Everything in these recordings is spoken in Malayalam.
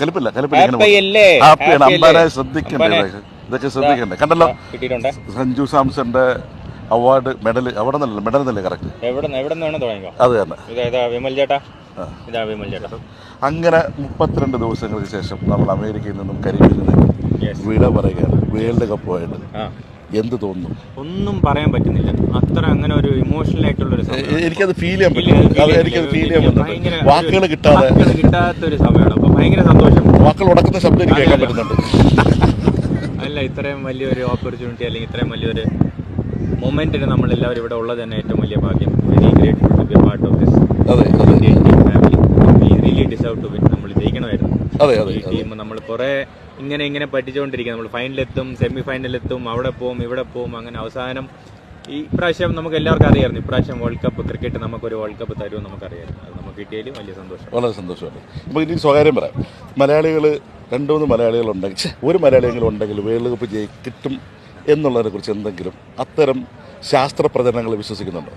കലിപ്പില്ല കലിപ്പില്ല അമ്പരെ? ശ്രദ്ധിക്കണ്ടേ. ഇതൊക്കെ? ശ്രദ്ധിക്കണ്ടേ? കണ്ടല്ലോ? സഞ്ജു സാംസന്റെ അവാർഡ് മെഡൽ അവിടെ നിന്നല്ല മെഡൽ എന്നല്ലേ കറക്റ്റ് എവിടെ എവിടെ നിന്ന് വേണം അത് തന്നെ. ഇതാ ഇതാ വിമൽ ചേട്ടാ. ഇതാ വിമൽ ചേട്ടാ. അങ്ങനെ മുപ്പത്തിരണ്ട് ദിവസങ്ങൾക്ക് ശേഷം നമ്മൾ അമേരിക്കയിൽ നിന്നും കരിമീനിൽ നിന്നും. വിട പറയുകയാണ്. വേൾഡ് കപ്പുമായിട്ട് എന്ത് തോന്നുന്നു? ഒന്നും പറയാൻ പറ്റുന്നില്ല. അത്ര അങ്ങനെ ഒരു ഇമോഷണൽ ആയിട്ടുള്ള ഒരു എനിക്കത് ഫീൽ ചെയ്യാൻ പറ്റില്ല. പറ്റും എനിക്കത് ഫീൽ ചെയ്യാൻ പറ്റുന്നുണ്ട്. വാക്കുകൾ കിട്ടാതെ. കിട്ടാത്ത ഒരു സമയമാണ്. അപ്പൊ ഭയങ്കര സന്തോഷം. വാക്കുകൾ ഉടക്കുന്ന ശബ്ദം എനിക്ക് കേൾക്കാൻ പറ്റുന്നുണ്ട്. അല്ല ഇത്രയും വലിയൊരു ഓപ്പർച്യൂണിറ്റി അല്ലെങ്കിൽ ഇത്രയും വലിയൊരു മൊമെന്റിന് നമ്മൾ എല്ലാവരും ഇവിടെ ഉള്ളത് തന്നെ ഏറ്റവും വലിയ ഭാഗ്യം. Very grateful to be part of this അതെ family we really deserve to win നമ്മൾ ജയിക്കണമായിരുന്നു. അതെ അതെ ടീം നമ്മൾ കുറെ ഇങ്ങനെ ഇങ്ങനെ പറ്റിച്ചുകൊണ്ടിരിക്കുക നമ്മൾ ഫൈനലെത്തും സെമി ഫൈനലെത്തും അവിടെ പോവും ഇവിടെ പോവും അങ്ങനെ അവസാനം ഈ പ്രാവശ്യം നമുക്ക് എല്ലാവർക്കും അറിയാമായിരുന്നു. ഇപ്രാവശ്യം വേൾഡ് കപ്പ് ക്രിക്കറ്റ് നമുക്കൊരു വേൾഡ് കപ്പ് തരുമെന്ന് നമുക്കറിയായിരുന്നു അത് നമുക്ക് കിട്ടിയാലും വലിയ സന്തോഷം. വളരെ സന്തോഷമാണ്. അപ്പോൾ ഇനി സ്വകാര്യം പറയാം. മലയാളികൾ രണ്ട് മൂന്ന് മലയാളികൾ ഉണ്ടെങ്കിൽ ഒരു മലയാളിയെങ്കിലും ഉണ്ടെങ്കിൽ വേൾഡ് കപ്പ് ജയി കിട്ടും എന്നുള്ളതിനെ കുറിച്ച് എന്തെങ്കിലും അത്തരം ശാസ്ത്ര പ്രചരണങ്ങൾ വിശ്വസിക്കുന്നുണ്ടോ?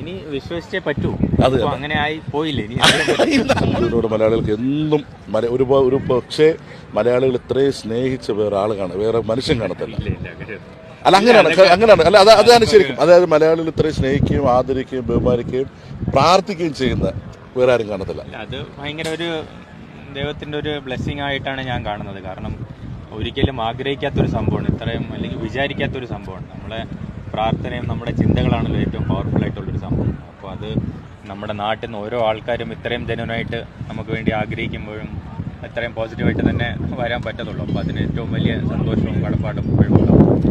ഇനി വിശ്വസിച്ചേ പറ്റൂ. അത് അങ്ങനെ ആയി പോയില്ലേ? മലയാളികൾക്ക് എന്നും ഒരു ഒരു പക്ഷേ മലയാളികൾ ഇത്രയും സ്നേഹിച്ച വേറെ ആൾ കാണും വേറെ മനുഷ്യൻ കാണത്തില്ല. അല്ല അങ്ങനെയാണ്. അങ്ങനെയാണ്. അല്ല അത് അതാണ് ശരിക്കും. അതായത് മലയാളികൾ ഇത്രയും സ്നേഹിക്കുകയും ആദരിക്കുകയും ബഹുമാനിക്കുകയും പ്രാർത്ഥിക്കുകയും ചെയ്യുന്ന വേറെ ആരും കാണത്തില്ല അത് ഭയങ്കര ഒരു ദൈവത്തിന്റെ ഒരു ബ്ലെസ്സിങ് ആയിട്ടാണ് ഞാൻ കാണുന്നത്. കാരണം ഒരിക്കലും ആഗ്രഹിക്കാത്തൊരു സംഭവമാണ്. ഇത്രയും അല്ലെങ്കിൽ വിചാരിക്കാത്തൊരു സംഭവമാണ്. നമ്മളെ പ്രാർത്ഥനയും നമ്മുടെ ചിന്തകളാണല്ലോ ഏറ്റവും പവർഫുൾ ആയിട്ടുള്ളൊരു സംഭവം. അപ്പോൾ അത് നമ്മുടെ നാട്ടിൽ നിന്ന് ഓരോ ആൾക്കാരും ഇത്രയും ജനുവനായിട്ട് നമുക്ക് വേണ്ടി ആഗ്രഹിക്കുമ്പോഴും അത്രയും പോസിറ്റീവായിട്ട് തന്നെ വരാൻ പറ്റത്തുള്ളൂ. അപ്പോൾ അതിന് ഏറ്റവും വലിയ സന്തോഷവും കടപ്പാടും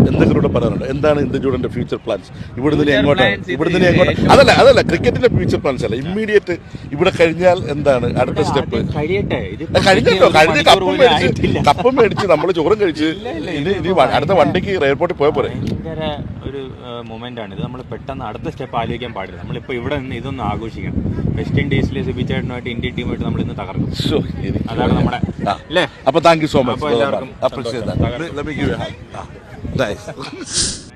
എന്തെങ്കിലും പറയാനുണ്ട്? എന്താണ് ഇന്ത്യയുടെ ഫ്യൂച്ചർ പ്ലാൻസ് ഇവിടുന്ന് നിന്ന് എങ്ങോട്ട്? ഇവിടെ നിന്ന് ഇവിടുന്ന് എങ്ങോട്ട്? അതല്ല അതല്ല ക്രിക്കറ്റിന്റെ ഫ്യൂച്ചർ പ്ലാൻസ് അല്ല. ഇമ്മീഡിയറ്റ് ഇവിടെ കഴിഞ്ഞാൽ എന്താണ്? അടുത്ത സ്റ്റെപ്പ് കഴിഞ്ഞിട്ടോ? കഴിഞ്ഞല്ലോ കഴിഞ്ഞ കപ്പും മേടിച്ച് കപ്പും മേടിച്ച് നമ്മൾ ചോറും കഴിച്ച് ഇനി ഇനി അടുത്ത വണ്ടിക്ക് എയർപോർട്ടിൽ പോയാൽ പോരെ? ഒരു മൊമെന്റ് ആണ് ഇത് നമ്മൾ പെട്ടെന്ന് അടുത്ത സ്റ്റെപ്പ് ആലോചിക്കാൻ പാടില്ല. നമ്മളിപ്പോൾ ഇവിടെ നിന്ന് ഇതൊന്നും ആഘോഷിക്കണം. വെസ്റ്റ് ഇൻഡീസിലെ സിബിച്ചേട്ടനുമായിട്ട് ഇന്ത്യൻ ടീമായിട്ട് നമ്മൾ ഇന്ന് തകർക്കും. അതാണ് നമ്മുടെ ആ. അല്ലേ അപ്പൊ താങ്ക് യു സോ മച്ച് എല്ലാവർക്കും ഗിവ് സന്തോഷം. നൈസ്